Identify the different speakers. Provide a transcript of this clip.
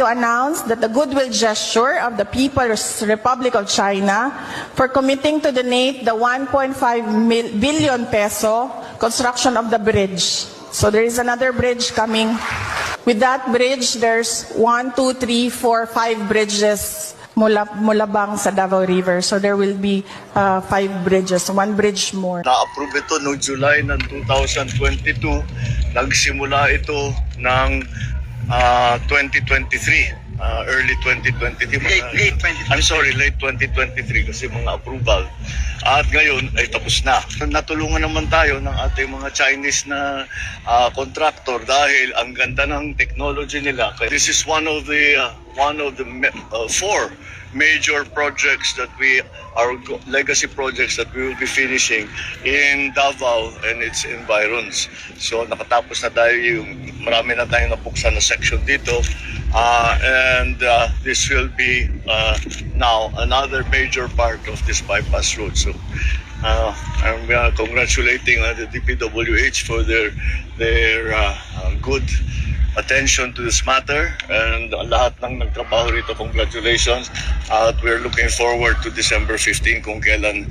Speaker 1: to announce that the goodwill gesture of the People's Republic of China for committing to donate the 1.5 mil- billion peso construction of the bridge. So there is another bridge coming. With that bridge, there's one, two, three, four, five bridges mula, mulabang sa Davao River. So there will be uh, five bridges, one bridge more.
Speaker 2: Na-approve ito noong July ng 2022. Nagsimula ito ng ah, 2023. ah, early 2023. Mga,
Speaker 3: Late- late 2023.
Speaker 2: I'm sorry, late 2023 kasi mga approval. At ngayon ay tapos na. Natulungan naman tayo ng ating mga Chinese na ah, contractor dahil ang ganda ng technology nila. This is one of the ah, one of the ah, four major projects that we our legacy projects that we will be finishing in Davao and its environs. So nakatapos na tayo yung marami na tayong nabuksan na section dito. Uh, and uh, this will be uh, now another major part of this bypass road. So uh, I'm uh, congratulating uh, the DPWH for their their uh, uh, good attention to this matter and lahat ng nagtrabaho rito, congratulations. At we're looking forward to December 15 kung kailan